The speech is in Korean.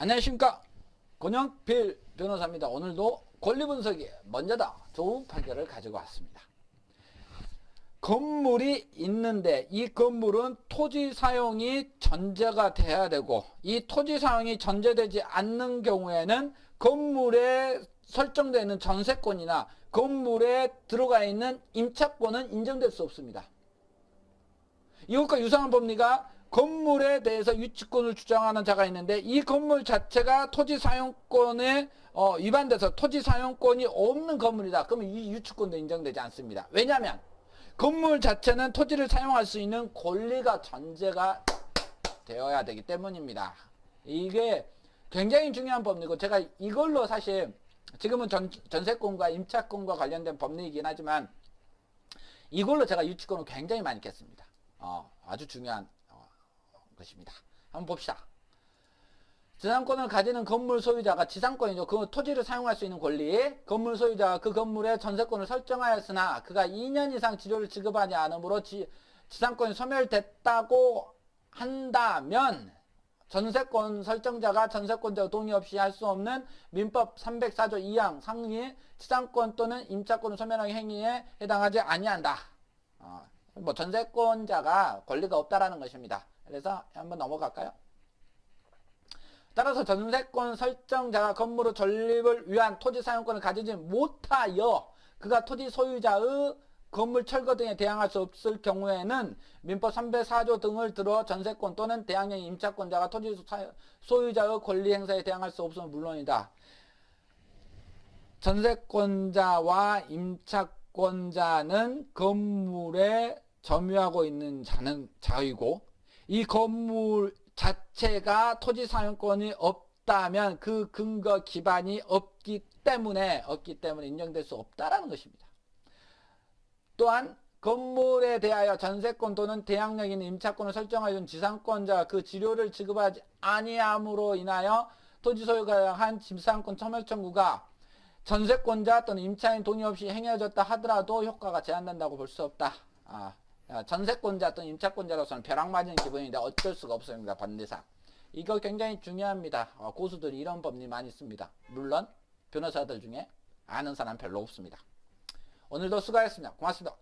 안녕하십니까 권영필 변호사입니다. 오늘도 권리 분석이 먼저다 좋은 판결을 가지고 왔습니다. 건물이 있는데 이 건물은 토지 사용이 전제가 돼야 되고 이 토지 사용이 전제되지 않는 경우에는 건물에 설정되는 전세권이나 건물에 들어가 있는 임차권은 인정될 수 없습니다. 이것과 유사한 법리가 건물에 대해서 유치권을 주장하는 자가 있는데 이 건물 자체가 토지 사용권에 어, 위반돼서 토지 사용권이 없는 건물이다. 그러면 이 유치권도 인정되지 않습니다. 왜냐하면 건물 자체는 토지를 사용할 수 있는 권리가 전제가 되어야 되기 때문입니다. 이게 굉장히 중요한 법리고 제가 이걸로 사실 지금은 전, 전세권과 임차권과 관련된 법리이긴 하지만 이걸로 제가 유치권을 굉장히 많이 깼습니다. 어, 아주 중요한 어, 것입니다. 한번 봅시다. 지상권을 가지는 건물 소유자가 지상권이죠. 그 토지를 사용할 수 있는 권리. 건물 소유자가 그 건물에 전세권을 설정하였으나 그가 2년 이상 지료를 지급하지 않으므로 지, 지상권이 소멸됐다고 한다면 전세권 설정자가 전세권자 동의 없이 할 수 없는 민법 304조 2항 상위 지상권 또는 임차권을 소멸하는 행위에 해당하지 아니한다. 어, 뭐 전세권자가 권리가 없다라는 것입니다. 그래서 한번 넘어갈까요? 따라서 전세권 설정자가 건물의 전립을 위한 토지 사용권을 가지지 못하여 그가 토지 소유자의 건물 철거 등에 대항할 수 없을 경우에는 민법 304조 등을 들어 전세권 또는 대항력 임차권자가 토지 소유자의 권리 행사에 대항할 수 없으면 물론이다. 전세권자와 임차권자는 건물에 점유하고 있는 자는 자이고 이 건물 자체가 토지 사용권이 없다면 그 근거 기반이 없기 때문에 없기 때문에 인정될 수 없다라는 것입니다. 또한 건물에 대하여 전세권 또는 대항력 있는 임차권을 설정하여 지상권자 그 지료를 지급하지 아니함으로 인하여 토지 소유가 한 지상권 청멸 청구가 전세권자 또는 임차인 동의 없이 행해졌다 하더라도 효과가 제한된다고 볼 수 없다. 아, 전세권자 또는 임차권자로서는 벼락 맞은 기분인데 어쩔 수가 없습니다. 반대상. 이거 굉장히 중요합니다. 어, 고수들이 이런 법리 많이 씁니다. 물론 변호사들 중에 아는 사람 별로 없습니다. 오늘도 수고하셨습니다. 고맙습니다.